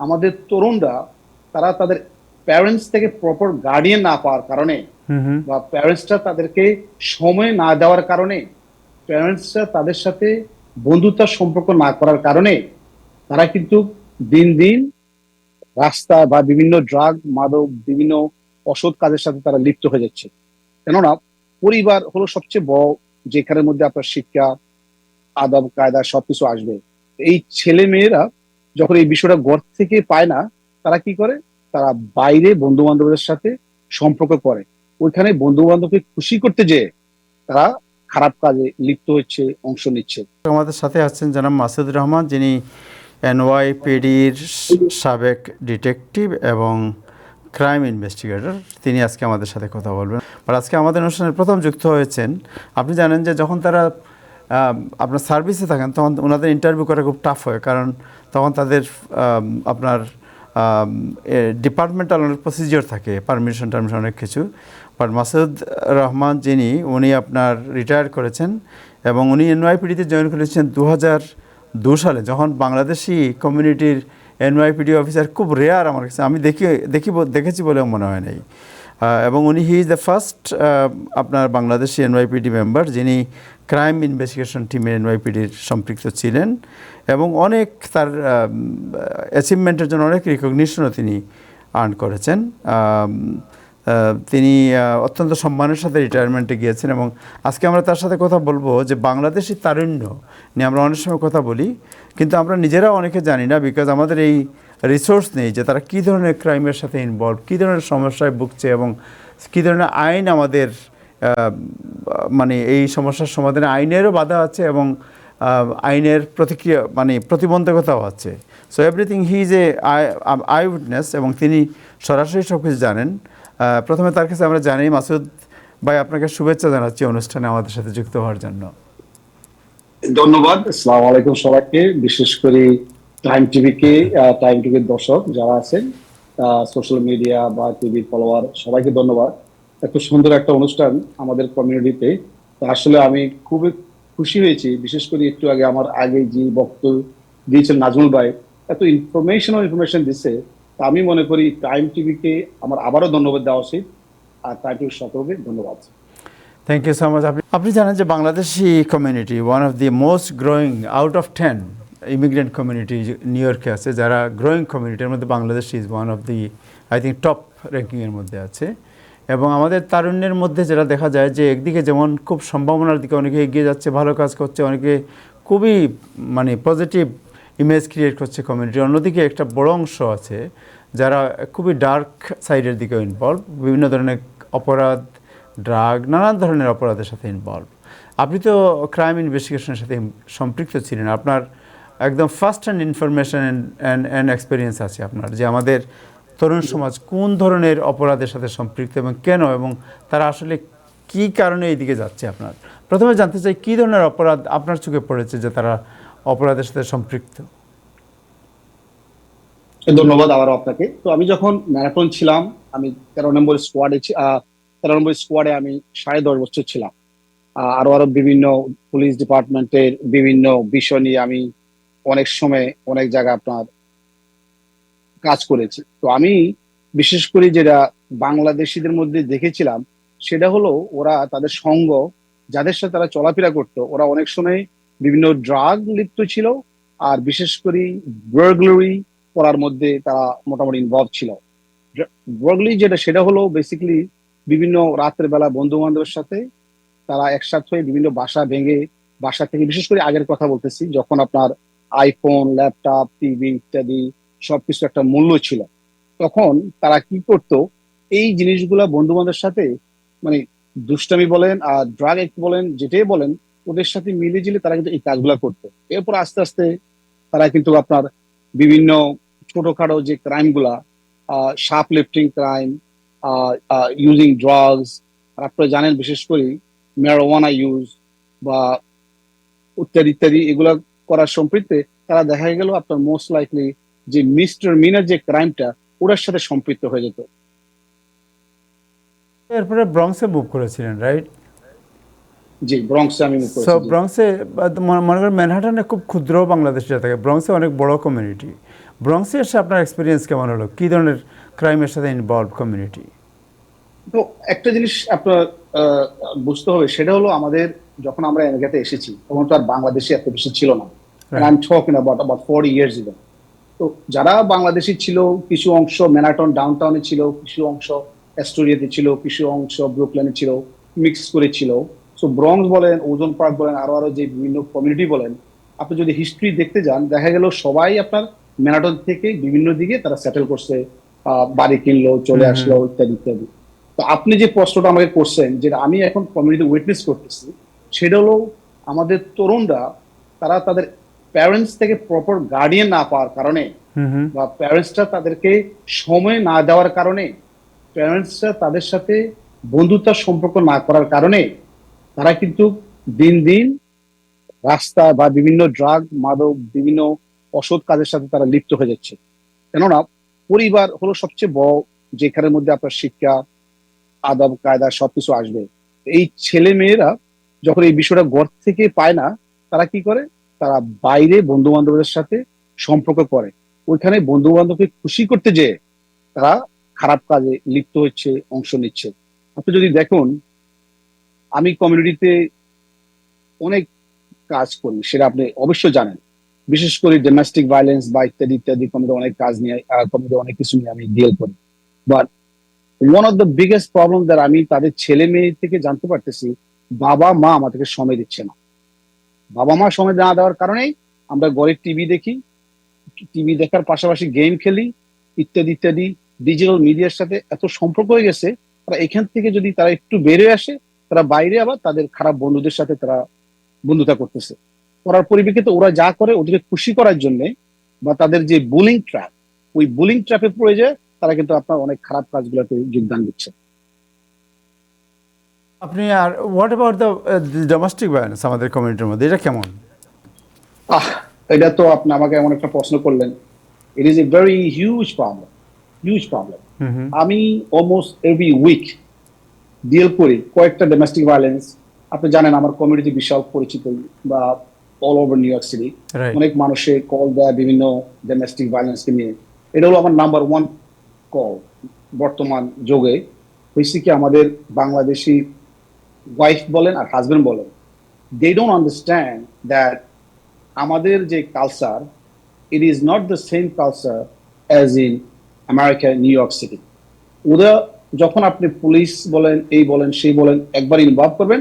আমাদের তরুণরা তারা তাদের প্যারেন্টস থেকে প্রপার গার্ডিয়ান না পাওয়ার কারণে বা প্যারেন্টসরা তাদেরকে সময় না দেওয়ার কারণে প্যারেন্টসরা তাদের সাথে বন্ধুত্বের সম্পর্ক না করার কারণে তারা কিন্তু দিন দিন রাস্তা বা বিভিন্ন ড্রাগ মাদক বিভিন্ন অসৎ কাজের সাথে তারা লিপ্ত হয়ে যাচ্ছে। কেননা পরিবার হলো সবচেয়ে বড় যেখানের মধ্যে আপনার শিক্ষা আদব কায়দা সবকিছু আসবে। এই ছেলে মেয়েরা যখন এই বিষয়টা ঘর থেকে পায় না, তারা কি করে? তারা বাইরে বন্ধু বান্ধবদের সাথে সম্পর্ক করে। ওইখানে বন্ধু বান্ধবকে খুশি করতে যেয়ে তারা খারাপ কাজে লিপ্ত হচ্ছে, অংশ নিচ্ছে। আমাদের সাথে আছেন জনাব মাসুদুর রহমান, যিনি এনওয়াইপিডির সাবেক ডিটেকটিভ এবং ক্রাইম ইনভেস্টিগেটর। তিনি আজকে আমাদের সাথে কথা বলবেন। আর আজকে আমাদের অনুষ্ঠানের প্রথম যুক্ত হয়েছেন। আপনি জানেন যে যখন তারা আপনার সার্ভিসে থাকেন, তখন ওনাদের ইন্টারভিউ করা খুব টাফ হয়। কারণ তখন তাদের আপনার ডিপার্টমেন্টাল অনেক প্রসিজিওর থাকে পারমিশন টারমিশন অনেক কিছু। বাট মাসুদ রহমান যিনি, উনি আপনার রিটায়ার করেছেন এবং উনি এনওয়াইপিডিতে জয়েন করেছেন দু হাজার দু সালে, যখন বাংলাদেশি কমিউনিটির এনওয়াইপিডি অফিসার খুব রেয়ার আমার কাছে, আমি দেখি দেখি দেখেছি বলেও মনে হয় নাই। এবং উনি হি ইজ দ্য ফার্স্ট আপনার বাংলাদেশি এনওয়াইপিডি মেম্বার যিনি ক্রাইম ইনভেস্টিগেশন টিমের এনওয়াইপিডির সম্পৃক্ত ছিলেন এবং অনেক তার অ্যাচিভমেন্টের জন্য অনেক রিকগনিশনও তিনি আর্ন করেছেন। তিনি অত্যন্ত সম্মানের সাথে রিটায়ারমেন্টে গিয়েছেন এবং আজকে আমরা তার সাথে কথা বলব যে বাংলাদেশি তারুণ্য নিয়ে আমরা অনেক সময় কথা বলি, কিন্তু আমরা নিজেরাও অনেকে জানি না বিকজ আমাদের এই রিসোর্স নেই যে তারা কী ধরনের ক্রাইমের সাথে ইনভলভ কী ধরনের সমস্যায় ভুগছে এবং কী ধরনের আইন আমাদের মানে এই সমস্যার সমাধানে আইনেরও বাধা আছে এবং আইনের প্রতিক্রিয়া মানে প্রতিবন্ধকতাও আছে। So everything he is a eye witness এবং তিনি সরাসরি সব কিছু জানেন। প্রথমে তার কাছে আমরা জানি, মাসুদ ভাই, আপনাকে শুভেচ্ছা জানাচ্ছি অনুষ্ঠানে আমাদের সাথে যুক্ত হওয়ার জন্য। ধন্যবাদ। আসসালামু আলাইকুম সবাইকে। বিশেষ করে টাইম টিভি কে টাইম টিভির দর্শক যারা আছেন সোশ্যাল মিডিয়া বা টিভির ফলোয়ার সবাইকে ধন্যবাদ। এত সুন্দর একটা অনুষ্ঠান আমাদের কমিউনিটিতে আসলে আমি খুবই খুশি হয়েছি, বিশেষ করে একটু আগে আমার আগে যে বক্তব্য দিয়েছেন নাজমুল ভাই, এত ইনফরমেশন ইনফরমেশন দিচ্ছে তা আমি মনে করি টাইম টিভিকে আমার আবারও ধন্যবাদ দেওয়া উচিত। আর টাইম টিভির সকলকে ধন্যবাদ। থ্যাংক ইউ সো মাচ আপনি আপনি জানেন যে Bangladeshi community one of the most growing out of ten immigrant community New ইয়র্কে আছে, যারা গ্রোয়িং কমিউনিটির মধ্যে Bangladesh is one of the I think top র্যাঙ্কিংয়ের মধ্যে আছে। এবং আমাদের তারুণ্যের মধ্যে যেটা দেখা যায় যে একদিকে যেমন খুব সম্ভাবনার দিকে অনেকে এগিয়ে যাচ্ছে, ভালো কাজ করছে, অনেকে খুবই মানে পজিটিভ ইমেজ ক্রিয়েট করছে কমিউনিটি অন্যদিকে একটা বড় অংশ আছে যারা খুবই ডার্ক সাইডের দিকে ইনভলভ বিভিন্ন ধরনের অপরাধ ড্রাগ নানান ধরনের অপরাধের সাথে ইনভলভ আপনি তো ক্রাইম ইনভেস্টিগেশনের সাথে সম্পৃক্ত ছিলেন, আপনার একদম first hand information and and experience আছে আপনার, যে আমাদের তরুণ সমাজ কোন ধরনের অপরাধের সাথে সম্পৃক্ত এবং কেন এবং তারা আসলে কি কারণে এইদিকে যাচ্ছে আপনার? প্রথমে জানতে চাই, কী ধরনের অপরাধ আপনার চোখে পড়েছে যে তারা অপরাধের সাথে সম্পৃক্ত? ধন্যবাদ আবার আপনাকে। তো আমি যখন ম্যারাথন ছিলাম, আমি তেরো নম্বর স্কোয়াডে তেরো নম্বর স্কোয়াডে আমি সাড়ে দশ বছর ছিলাম। আরও আরও বিভিন্ন পুলিশ ডিপার্টমেন্টের বিভিন্ন বিষয় নিয়ে আমি অনেক সময় অনেক জায়গায় আপনার কাজ করেছে। তো আমি বিশেষ করে যেটা বাংলাদেশিদের মধ্যে দেখেছিলাম, সেটা হলো ওরা তাদের সঙ্গ, যাদের সাথে তারা চলাফেরা করতো, ওরা অনেক সময় বিভিন্ন ড্রাগ লিপ্ত ছিল আর বিশেষ করে বার্গলারি করার মধ্যে তারা মোটামুটি ইনভলভ ছিল। বার্গলি যেটা, সেটা হলো বেসিক্যালি বিভিন্ন রাতের বেলা বন্ধু বান্ধবের সাথে তারা একসাথে হয়ে বিভিন্ন বাসা ভেঙে, বাসা থেকে, বিশেষ করে আগের কথা বলতেছি, যখন আপনার আইফোন ল্যাপটপ টিভি ইত্যাদি সবকিছু একটা মূল্য ছিল। তখন তারা কি করতো, এই জিনিসগুলা বন্ধু বান্ধবের সাথে মানে দুষ্টামি বলেন আর ড্রাগ একট বলেন, যেটাই বলেন, ওদের সাথে মিলে জিলে তারা কিন্তু এই কাজগুলা করতো। এরপর আস্তে আস্তে তারা কিন্তু আপনার বিভিন্ন ছোটখাটো যে ক্রাইমগুলা shoplifting crime using drugs আর আপনারা জানেন বিশেষ করে ম্যারোয়ানা ইউজ বা ইত্যাদি ইত্যাদি, এগুলা করার সম্পৃক্তে তারা দেখা গেল আপনার মোস্ট লাইকলি যে মিস্টার মিনার যে ক্রাইমটা ওটার সাথে সম্পৃক্ত হয়ে যেত। এরপরে ব্রংসে মুভ করেছিলেন রাইট? জি ব্রঙ্কসে আমি সো করেছি। ব্রংসে মনে করেন ম্যানহাটানে খুব ক্ষুদ্র বাংলাদেশিরা থাকে ব্রংসে অনেক বড় কমিউনিটি ব্রংসে এসে আপনার এক্সপিরিয়েন্স কেমন হলো? কী ধরনের ক্রাইমের সাথে ইনভলভ কমিউনিটি তো একটা জিনিস আপনার বুঝতে হবে সেটা হলো আমাদের যখন আমরা আমেরিকাতে এসেছি তখন তো আর বাংলাদেশে এত বেশি ছিল না. I am talking about about forty years ago তো যারা বাংলাদেশি ছিল কিছু অংশ ম্যানাটন ডাউনটাউনে ছিল কিছু অংশ অ্যাস্টোরিয়াতে ছিল কিছু অংশ ব্রুকলেনে ছিল মিক্স করে ছিল। সো ব্রংস বলেন ওজন পার্ক বলেন আরও আরও যে বিভিন্ন কমিউনিটি বলেন আপনি যদি হিস্ট্রি দেখতে যান দেখা গেল সবাই আপনার ম্যানাটন থেকে বিভিন্ন দিকে তারা সেটেল করছে আহ, বাড়ি কিনলো চলে আসলো ইত্যাদি ইত্যাদি। তো আপনি যে প্রশ্নটা আমাকে করছেন যেটা আমি এখন কমিউনিটি উইটনেস করতেছি সেটা হলো আমাদের তরুণরা তারা তাদের প্যারেন্টস থেকে প্রপার গার্ডিয়ান না পাওয়ার কারণে বা প্যারেন্টসরা তাদেরকে সময় না দেওয়ার কারণে প্যারেন্টসরা তাদের সাথে বন্ধুত্বের সম্পর্ক না করার কারণে তারা কিন্তু দিন দিন রাস্তা বা বিভিন্ন ড্রাগ মাদক বিভিন্ন অসৎ কাজের সাথে তারা লিপ্ত হয়ে যাচ্ছে। কেননা পরিবার হলো সবচেয়ে বড় যেখানের মধ্যে আপনার শিক্ষা আদব কায়দা সবকিছু আসবে। এই ছেলে মেয়েরা যখন এই বিষয়টা ঘর থেকে পায় না তারা কি করে? তারা বাইরে বন্ধু বান্ধবদের সাথে সম্পর্ক করে। ওইখানে বন্ধু বান্ধবকে খুশি করতে যেয়ে তারা খারাপ কাজে লিপ্ত হচ্ছে, অংশ নিচ্ছে। আপনি যদি দেখুন, আমি কমিউনিটিতে অনেক কাজ করি, সেটা আপনি অবশ্যই জানেন। বিশেষ করে ডোমেস্টিক ভায়োলেন্স বা ইত্যাদি ইত্যাদি কমিটি অনেক কাজ নিয়ে কমিটি অনেক কিছু নিয়ে আমি ডিল করি। But one of the biggest problem there আমি তাদের ছেলে মেয়ে থেকে জানতে পারতেছি বাবা মা আমাদেরকে সময় দিচ্ছে না। বাবা মা সময় না দেওয়ার কারণেই আমরা ঘরে টিভি দেখি টিভি দেখার পাশাপাশি গেম খেলি, ইত্যাদি ইত্যাদি। ডিজিটাল মিডিয়ার সাথে এত সম্পর্ক হয়ে গেছে, তারা এখান থেকে যদি তারা একটু বেড়ে আসে, তারা বাইরে আবার তাদের খারাপ বন্ধুদের সাথে তারা বন্ধুতা করতেছে। করার পরিপ্রেক্ষিতে ওরা যা করে, ওদেরকে খুশি করার জন্য বা তাদের যে বুলিং ট্র্যাপ ওই বুলিং ট্র্যাপে পড়ে যায় তারা কিন্তু আপনার অনেক খারাপ কাজগুলোতে যোগদান দিচ্ছে। আপনি আর what about the domestic violence আমাদের কমিউনিটির মধ্যে? এটা কেমন? আহ এটা তো আপনি আমাকে এমন একটা প্রশ্ন করলেন। It is a very huge problem huge problem আমি অলমোস্ট এভরি উইক ডিল করি কয়েকটা ডোমেস্টিক ভায়োলেন্স আপনি জানেন আমার কমিউনিটি বিশাল পরিচিত বা all over New York City অনেক মানুষে কল দেয় বিভিন্ন ডোমেস্টিক ভায়োলেন্সকে নিয়ে। এটা হলো আমার নাম্বার ওয়ান কল বর্তমান যুগে। হয়েছে কি আমাদের বাংলাদেশি ওয়াইফ বলেন আর হাজবেন্ড বলেন দে ডোন্ট আন্ডারস্ট্যান্ড দ্যাট আমাদের যে culture it is not the same culture as in America New York City ওরা যখন আপনি পুলিশ বলেন, এই বলেন, সেই বলেন, একবার ইনভলভ করবেন,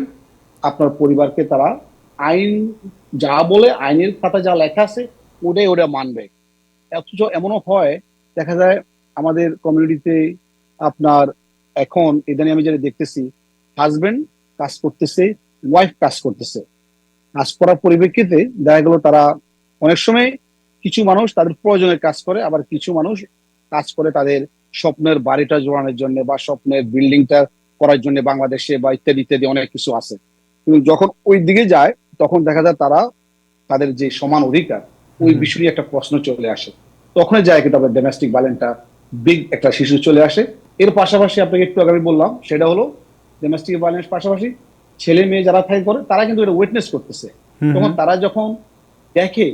আপনার পরিবারকে তারা আইন যা বলে, আইনের খাতা যা লেখা আছে, ওটাই ওটা মানবে। অথচ এমনও হয়, দেখা যায় আমাদের কমিউনিটিতে আপনার এখন ইদানি আমি যেটা দেখতেছি হাজবেন্ড কাজ করতেছে ওয়াইফ কাজ করতেছে। কাজ করার পরিপ্রেক্ষিতে দেখা গেল তারা অনেক সময় কিছু মানুষ তাদের প্রয়োজনের কাজ করে আবার কিছু মানুষ কাজ করে তাদের স্বপ্নের বাড়িটা জোড়ানোর জন্য বা স্বপ্নের বিল্ডিংটা করার জন্য বাংলাদেশে বা ইত্যাদি ইত্যাদি অনেক কিছু আছে। কিন্তু যখন ওই দিকে যায় তখন দেখা যায় তারা তাদের যে সমান অধিকার ওই বিষয়ে একটা প্রশ্ন চলে আসে। তখনই যায় কিন্তু আপনার ডোমেস্টিক ভায়োলেন্টটা বিগ একটা শিশু চলে আসে। এর পাশাপাশি আপনাকে একটু আগে বললাম সেটা হলো ডোমেস্টিক ভায়োলেন্স পাশাপাশি ছেলে মেয়ে যারা থাকে করে তারা কিন্তু এটা উইটনেস করতেছে। তখন তারা যখন দেখে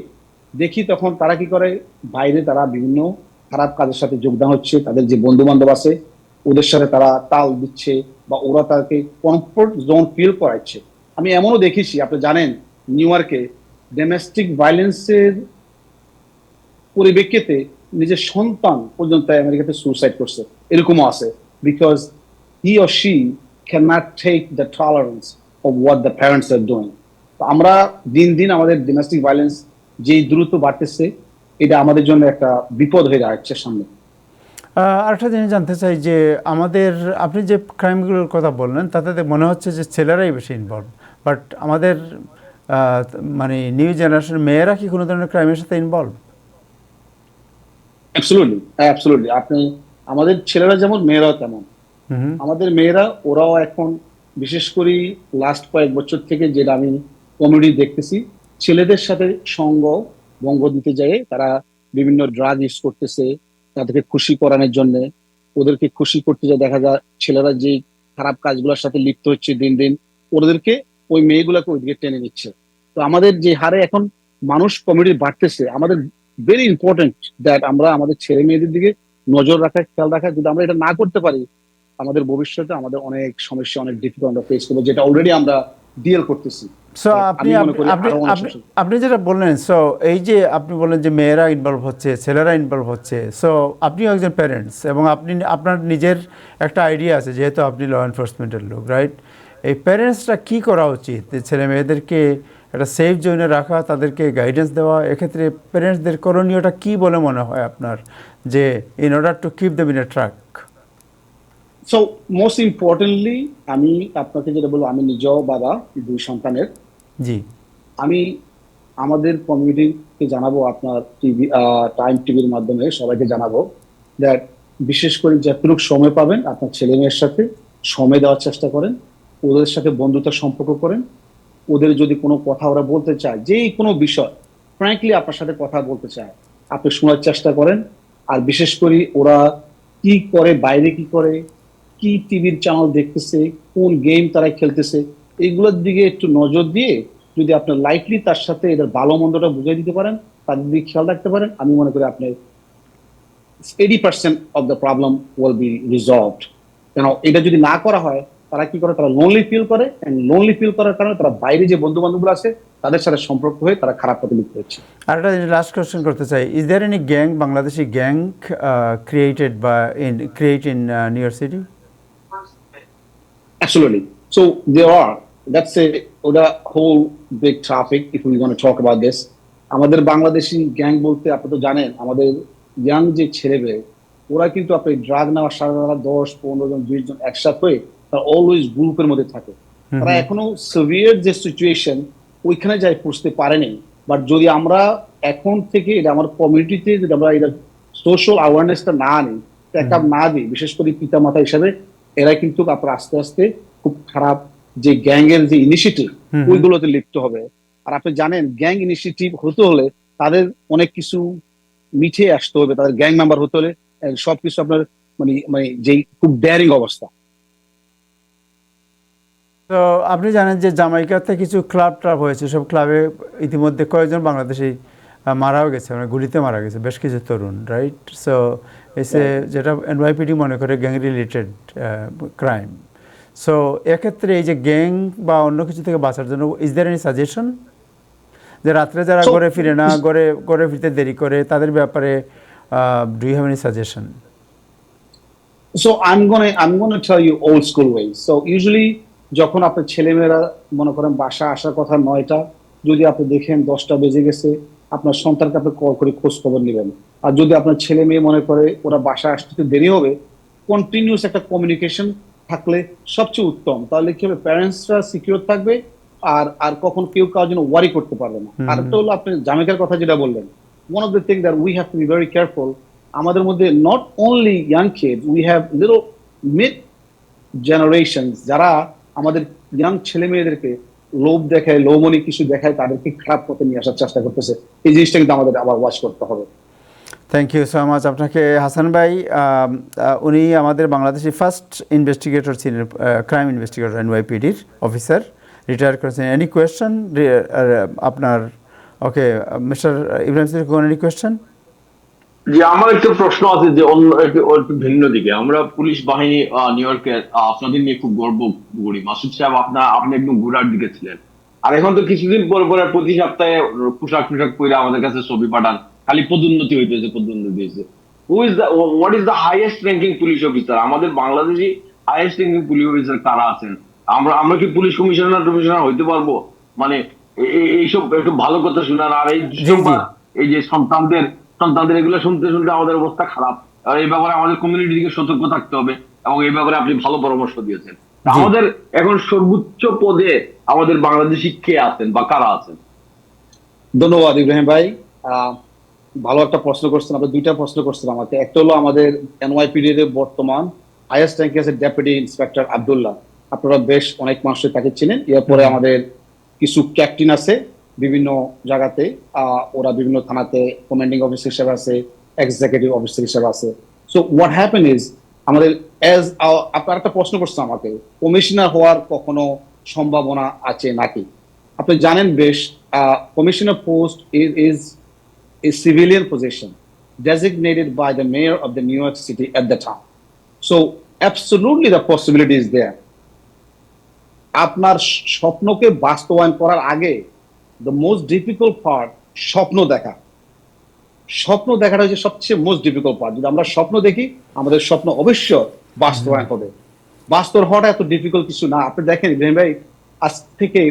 দেখি তখন তারা কি করে? বাইরে তারা বিভিন্ন খারাপ কাজের সাথে যোগদান হচ্ছে তাদের যে বন্ধু বান্ধব আছে ওদের সাথে তারা তাল দিচ্ছে বা ওরা তাকে কমফোর্ট জোন ফিল করাচ্ছে। আমি এমনও দেখেছি আপনি জানেন নিউ ইয়র্কে ডোমেস্টিক ভায়োলেন্সের পরিপ্রেক্ষিতে নিজের সন্তান পর্যন্ত আমেরিকাতে সুইসাইড করছে। এরকমও আছে। Because he or she not take the tolerance of what the parents are doing তো আমরা দিন দিন আমাদের ডোমেস্টিক ভায়োলেন্স যেই দ্রুত বাড়তেছে এটা আমাদের জন্য একটা বিপদ হয়ে দাঁড়াচ্ছে সামনে। আরেকটা জিনিস জানতে চাই যে আমাদের আপনি যে ক্রাইমগুলোর কথা বললেন তাতে তো মনে হচ্ছে যে ছেলেরাই বেশি ইনভলভ বাট আমাদের মানে নিউ জেনারেশন মেয়েরা কি কোনো ধরনের ক্রাইমের সাথে ইনভলভ অ্যাবসলুটলি অ্যাবসলুটলি আপনি আমাদের ছেলেরা যেমন মেয়েরাও তেমন। আমাদের মেয়েরা, ওরাও এখন বিশেষ করে লাস্ট কয়েক বছর থেকে যেটা আমি কমেডি দেখতেছি, ছেলেদের সাথে সঙ্গ বঙ্গ দিতে যায় তারা বিভিন্ন ড্রাগ ইউজ করতেছে, তাদেরকে খুশি করানোর জন্য। ওদেরকে খুশি করতে যায় দেখা যায় ছেলেরা যে খারাপ কাজগুলোর সাথে লিপ্ত হচ্ছে দিন দিন, ওদেরকে ওই মেয়েগুলোকে ওইদিকে টেনে নিচ্ছে। তো আমাদের যে হারে এখন মানুষ কমেডি বাড়তেছে, আমাদের ভেরি ইম্পর্টেন্ট দ্যাট আমরা আমাদের ছেলে মেয়েদের দিকে নজর রাখা খেয়াল রাখা যদি আমরা এটা না করতে পারি আমাদের ভবিষ্যতে আমাদের অনেক সমস্যা অনেক ডিফিকাল্ট আমরা ফেস করব যেটা অলরেডি আমরা ডিল করতেছি। সো আপনি আপনি যেটা বললেন সো এই যে আপনি বললেন যে মেয়েরা ইনভলভ হচ্ছে ছেলেরা ইনভলভ হচ্ছে সো আপনিও একজন প্যারেন্টস এবং আপনি আপনার নিজের একটা আইডিয়া আছে যেহেতু আপনি ল এনফোর্সমেন্টের লোক রাইট এই প্যারেন্টসরা কি করা উচিত? ছেলে মেয়েদেরকে একটা সেফ জোনে রাখা তাদেরকে গাইডেন্স দেওয়া এক্ষেত্রে প্যারেন্টসদের করণীয়টা কি বলে মনে হয় আপনার? যে in order to keep them in a track so most importantly আমি আপনাকে যেটা বলব আমি নিজেও বাবা দুই সন্তানের। জি। আমি আমাদের কমিউনিটিকে জানাব আপনার টিভি টাইম টিভির মাধ্যমে সবাইকে জানাব দ্যাট বিশেষ করে যতটুকু সময় পাবেন আপনার ছেলে মেয়ের সাথে সময় দেওয়ার চেষ্টা করেন ওদের সাথে বন্ধুতার সম্পর্ক করেন ওদের যদি কোনো কথা ওরা বলতে চায় যে কোনো বিষয় ফ্র্যাঙ্কলি আপনার সাথে কথা বলতে চায় আপনি শোনার চেষ্টা করেন আর বিশেষ করে ওরা কি করে বাইরে কি করে কি টিভির চ্যানেল দেখতেছে, কোন গেম তারা খেলতেছে এইগুলোর দিকে একটু নজর দিয়ে যদি আপনার লাইফলি তার সাথে এদের ভালো মন্দটা বুঝিয়ে দিতে পারেন তাদের দিকে খেয়াল রাখতে পারেন, আমি মনে করি আপনি eighty percent of the problem will be resolved কেন, এটা যদি না করা হয়, তারা কি করে? তারা লোনলি ফিল করে অ্যান্ড লোনলি ফিল করার কারণে তারা বাইরে যে বন্ধু বান্ধবগুলো আছে, তাদের সাথে সম্পর্ক হয়ে তারা খারাপ পথে লিপ্ত হচ্ছে। আর একটা লাস্ট কোয়েশ্চেন করতে চাই। Is there any gang Bangladeshi gang created বা in create in New York City Absolutely. So there are. That's a the whole big topic if we want to talk about this. আমাদের Bangladeshi gang বলতে আপনি তো জানেন আমাদের young যে ছেলে মেয়ে ওরা কিন্তু আপনি ড্রাগ নেওয়ার সারা দশ পনেরো জন বিশ জন একসাথে হয়ে তারা অলওয়েজ গ্রুপের মধ্যে থাকে তারা এখনও সিভিয়ার যে সিচুয়েশন ওইখানে যাই পৌঁছতে পারেনি বাট যদি আমরা এখন থেকে এটা আমার কমিউনিটিতে যদি আমরা এটা সোশ্যাল অ্যাওয়ারনেসটা না আনি আপ না দিই বিশেষ করে পিতা মাতা হিসাবে এরা কিন্তু আপনার আস্তে আস্তে খুব খারাপ যে গ্যাং এর যে ইনিশিয়েটিভ ওইগুলোতে লিপ্ত হবে। আর আপনি জানেন গ্যাং ইনিশিয়েটিভ হতে হলে তাদের অনেক কিছু মিঠে আসতে হবে। তাদের গ্যাং মেম্বার হতে হলে সবকিছু আপনার মানে মানে যেই খুব ডেয়ারিং অবস্থা। তো আপনি জানেন যে জামাইকাতে কিছু ক্লাব ট্রাব হয়েছে। সব ক্লাবে ইতিমধ্যে কয়েকজন বাংলাদেশি মারাও গেছে মানে গুলিতে মারা গেছে বেশ কিছু তরুণ রাইট সো এসে যেটা এনওয়াইপিডি মনে করে গ্যাং রিলেটেড ক্রাইম সো এক্ষেত্রে এই যে গ্যাং বা অন্য কিছু থেকে বাঁচার জন্য ইজ দের এনি সাজেশন যে রাত্রে যারা ঘরে ফিরে না ঘরে ঘরে ফিরতে দেরি করে তাদের ব্যাপারে do you have any suggestion So I'm gonna I'm gonna tell you old school ways. So usually যখন আপনার ছেলেমেয়েরা মনে করেন বাসা আসার কথা নয়টা যদি আপনি দেখেন দশটা বেজে গেছে আপনার সন্তানকে আপনি কল করে খোঁজ খবর নেবেন। আর যদি আপনার ছেলে মেয়ে মনে করে ওরা বাসা আসতে দেরি হবে কন্টিনিউস একটা কমিউনিকেশন থাকলে সবচেয়ে উত্তম। তাহলে কি হবে? প্যারেন্টসরা সিকিউর থাকবে আর আর কখন কেউ কারোর জন্য ওয়ারি করতে পারবে না। আর একটা হলো আপনি জামেকার কথা যেটা বললেন। One of the thing that we have to be very careful আমাদের মধ্যে not only young kid we have little mid generation যারা আমাদের ইয়াং ছেলে মেয়েদেরকে লোভ দেখায় লোমনি কিছু দেখায় তাদেরকে খারাপ পথে নিয়ে আসার চেষ্টা করতেছে। এই জিনিসটা কিন্তু আমাদের আবার ওয়াচ করতে হবে। থ্যাংক ইউ সো মাচ আপনাকে হাসান ভাই উনি আমাদের বাংলাদেশি ফার্স্ট ইনভেস্টিগেটর ছিলেন ক্রাইম ইনভেস্টিগেটর এনওয়াইপিডির অফিসার রিটায়ার করেছেন। এনি কোয়েশ্চেন আপনার ওকে মিস্টার ইব্রাহিম সির কোন এনি কোয়েশ্চেন যে আমার একটু প্রশ্ন আছে যে অন্য একটু ভিন্ন দিকে। আমরা পুলিশ বাহিনী নিউ ইয়র্কে আপনাদের নিয়ে খুব গর্ব করি। মাসুদ সাহেব আপনার আপনি একদম ঘোরার দিকে ছিলেন। আর এখন তো কিছুদিন পর, পরে প্রতি সপ্তাহে পোশাক পোশাক পরে আমাদের কাছে ছবি পাঠান। খালি পদোন্নতি হইতেছে পদোন্নতি হয়েছে who is the what is the highest ranking police officer আমাদের Bangladeshi highest ranking police officer কারা আছেন? আমরা আমরা কি পুলিশ কমিশনার কমিশনার হইতে পারব? মানে এইসব একটু ভালো কথা শোনান আর এই। এই যে সন্তানদের সন্তানদের এগুলো শুনতে শুনতে আমাদের অবস্থা খারাপ। আর এই ব্যাপারে আমাদের কমিউনিটি থেকে সতর্ক থাকতে হবে এবং এই ব্যাপারে আপনি ভালো পরামর্শ দিয়েছেন। আমাদের এখন সর্বোচ্চ পদে আমাদের বাংলাদেশি কে আছেন বা কারা আছেন? ধন্যবাদ ইব্রাহিম ভাই। আহ, ভালো একটা প্রশ্ন করছেন আপনি দুইটা প্রশ্ন করছেন আমাকে। একটা হলো আমাদের এনওয়াইপিডি এর বর্তমান হাইয়েস্ট র্যাঙ্কে আছে ডেপুটি ইন্সপেক্টর আব্দুল্লাহ। আপনারা বেশ অনেক মানুষের তাকে চিনেন। এরপরে আমাদের কিছু ক্যাপ্টেন আছে বিভিন্ন জায়গাতে। ওরা বিভিন্ন থানাতে কমান্ডিং অফিসার হিসেবে আছে এক্সিকিউটিভ অফিসার হিসেবে আছে। সো হোয়াট হ্যাপেন ইজ আমাদের এজ আপনার একটা প্রশ্ন করছেন আমাকে কমিশনার হওয়ার কখনো সম্ভাবনা আছে নাকি? আপনি জানেন বেশ commissioner post is a civilian position designated by the mayor of the New York City at the time. So, absolutely the possibility is there. আপনার স্বপ্নকে বাস্তবায়ন করার আগে দ্য মোস্ট ডিফিকাল্ট পার্ট স্বপ্ন দেখা স্বপ্ন দেখাটা হচ্ছে সবচেয়ে মোস্ট ডিফিকাল্ট পার্ট যদি আমরা স্বপ্ন দেখি, আমাদের স্বপ্ন অবশ্য বাস্তবায়ন হবে বাস্তব হওয়াটা এত ডিফিকাল্ট কিছু না আপনি দেখেন, ইব্রাহিম ভাই, আজ থেকে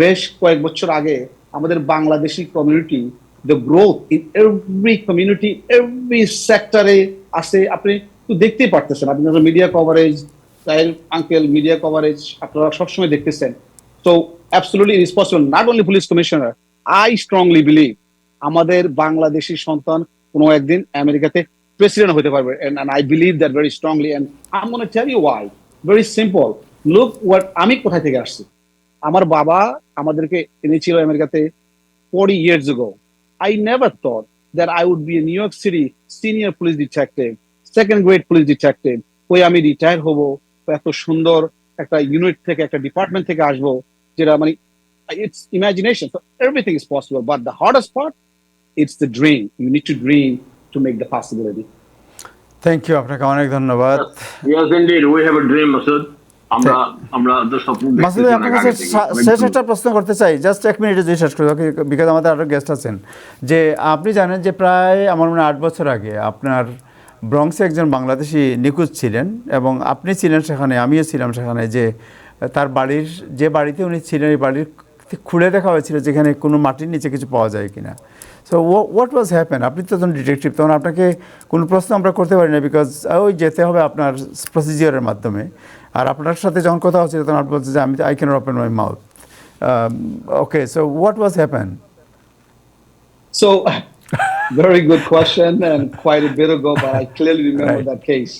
বেশ কয়েক বছর আগে আমাদের Bangladeshi community the growth in every community every সেক্টরে আছে। আপনি তো দেখতেই পারতেছেন, আপনি মিডিয়া কভারেজ তাই আঙ্কেল মিডিয়া কভারেজ আপনারা সবসময় দেখতেছেন। তো absolutely it is possible not only police commissioner I strongly believe আমাদের বাংলাদেশি সন্তান কোনো একদিন আমেরিকাতে প্রেসিডেন্ট হতে পারবে। And I believe that very strongly and I am gonna tell you why very simple look what আমি কোথায় থেকে আসছি? আমার বাবা আমাদেরকে এনেছিল আমেরিকাতে 40 years ago. I never thought that I would be a New York City senior police detective, second grade police detective, হয়ে আমি রিটায়ার হব এত সুন্দর একটা ইউনিট থেকে একটা ডিপার্টমেন্ট থেকে আসব যেটা মানে it's imagination everything is possible but the hardest part it's the dream you need to dream to make the possibility thank you আপনাকে অনেক ধন্যবাদ। Yes, indeed, we have a dream, Masood. আমরা আমরা তো স্বপ্ন মাসুদ আপনার কাছে আগে থেকে, সা- অনেক শেষ একটা প্রশ্ন করতে চাই। জাস্ট এক মিনিটে শেষ করি বিকজ আমাদের আরও গেস্ট আছেন। যে আপনি জানেন যে প্রায় আমার মনে আট বছর আগে আপনার ব্রংসে একজন বাংলাদেশি নিখোঁজ ছিলেন এবং আপনি ছিলেন সেখানে আমিও ছিলাম সেখানে যে তার বাড়ির যে বাড়িতে উনি ছিলেন এই বাড়ির খুঁড়ে দেখা হয়েছিল যেখানে কোনো মাটির নিচে কিছু পাওয়া যায় কিনা। সো হোয়াট ওয়াজ হ্যাপেন আপনি তো তখন ডিটেকটিভ তখন আপনাকে কোনো প্রশ্ন আমরা করতে পারি না বিকজ ওই যেতে হবে আপনার প্রসিজিওরের মাধ্যমে। আর আপনার সাথে যখন কথা হচ্ছিল তখন আপনি বলছেন যে আমি I can open my mouth okay so what was happen So, very good question, and quite a bit ago, but I clearly remember Right. that case.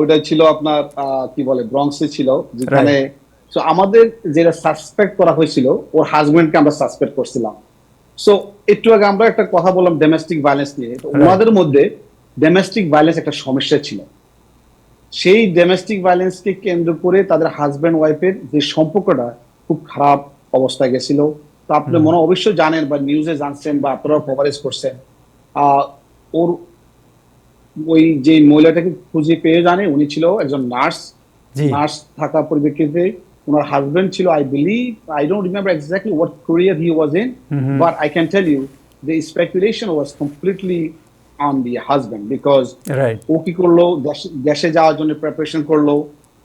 ওটা ছিল আপনার আহ, কি বলে ব্রংসে ছিল যেখানে সো আমাদের যেটা সাসপেক্ট করা হয়েছিল ওর হাজবেন্ডকে আমরা সাসপেক্ট করছিলাম। সো একটু আগে আমরা একটা কথা বললাম ডোমেস্টিক ভায়োলেন্স নিয়ে। তো ওনাদের মধ্যে ডোমেস্টিক ভায়োলেন্স একটা সমস্যা ছিল। সেই ডোমেস্টিক ভায়োলেন্সকে কেন্দ্র করে তাদের হাজব্যান্ড ওয়াইফের যে সম্পর্কটা খুব খারাপ অবস্থায় গেছিল। তো আপনি মনে অবশ্যই জানেন বা নিউজে জানছেন বা আপনারাও কভারেজ করছেন ওর ওই যে মহিলাটাকে খুঁজে পেয়ে জানে উনি ছিল একজন নার্স নার্স থাকা পরিপ্রেক্ষিতে ওনার হাজবেন্ড ছিল I believe I don't remember exactly what career he was in but I can tell you the speculation was completely on the husband because ও কি করল? দেশে যাওয়ার জন্য প্রিপারেশন করল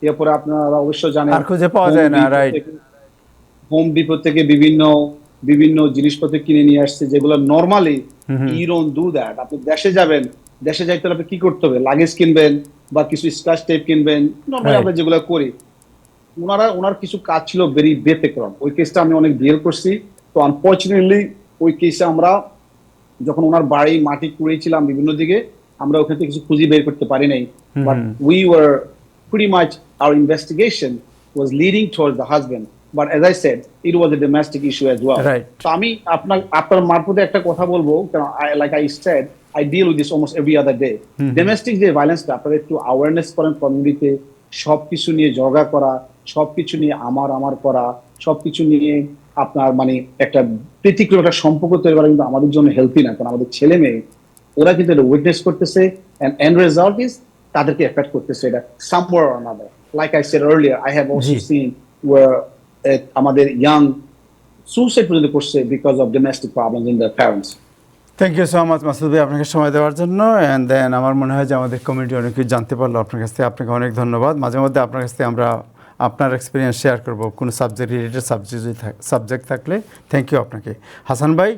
এরপরে আপনারা অবশ্যই জানেন আর খুঁজে পাওয়া যায় না, right. হোম ডিপো থেকে বিভিন্ন বিভিন্ন জিনিসপত্র কিনে নিয়ে আসছে যেগুলো নর্মালি ডোন্ট ডু দ্যাট আপনি দেশে যাবেন দেশে যাইতে হলে আপনি কি করতে হবে? লাগেজ কিনবেন বা কিছু স্কাচ টেপ কিনবেন নর্মালি আমরা যেগুলো করি। ওনারা ওনার কিছু কাজ ছিল ভেরি ব্যতিক্রম। ওই কেসটা আমি অনেক ডিল করছি। তো আনফর্চুনেটলি ওই কেসে আমরা যখন ওনার বাড়ি মাটি কুড়িয়েছিলাম বিভিন্ন দিকে আমরা ওখান থেকে কিছু খুঁজে বের করতে পারি নাই। But we were pretty much our investigation was leading towards the husband. But as i said it was a domestic issue as well. Right. তো আমি আপনার আপনার মারফতে একটা কথা বলব কারণ like I said i deal with this almost every other day. domestic যে ভায়োলেন্সটা আপনারা একটু অ্যাওয়ারনেস করেন কমিউনিটিতে সবকিছু নিয়ে ঝগড়া করা সবকিছু নিয়ে আমার আমার করা সবকিছু নিয়ে আপনার মানে একটা ব্যতিক্রম একটা সম্পর্ক তৈরি করা কিন্তু আমাদের জন্য হেলদি না কারণ আমাদের ছেলে মেয়ে ওরা কিন্তু এটা উইটনেস করতেছে এন্ড এন্ড রেজাল্ট ইজ তাদেরকে এফেক্ট করতেছে এটা somewhere another like I said earlier I have also. Seen where আমাদের ইয়াং সুসাইড পর্যন্ত করছে because of domestic problems in the parents thank you so much Masud ভাই আপনাকে সময় দেওয়ার জন্য। অ্যান্ড দেন আমার মনে হয় যে আমাদের কমিউনিটি অনেক কিছু জানতে পারল আপনার কাছ থেকে। আপনাকে অনেক ধন্যবাদ। মাঝে মধ্যে আপনার কাছ থেকে আমরা আপনার এক্সপিরিয়েন্স শেয়ার করব। কোনো সাবজেক্ট রিলেটেড সাবজেক্ট সাবজেক্ট থাকলে থ্যাংক ইউ আপনাকে। হাসান ভাই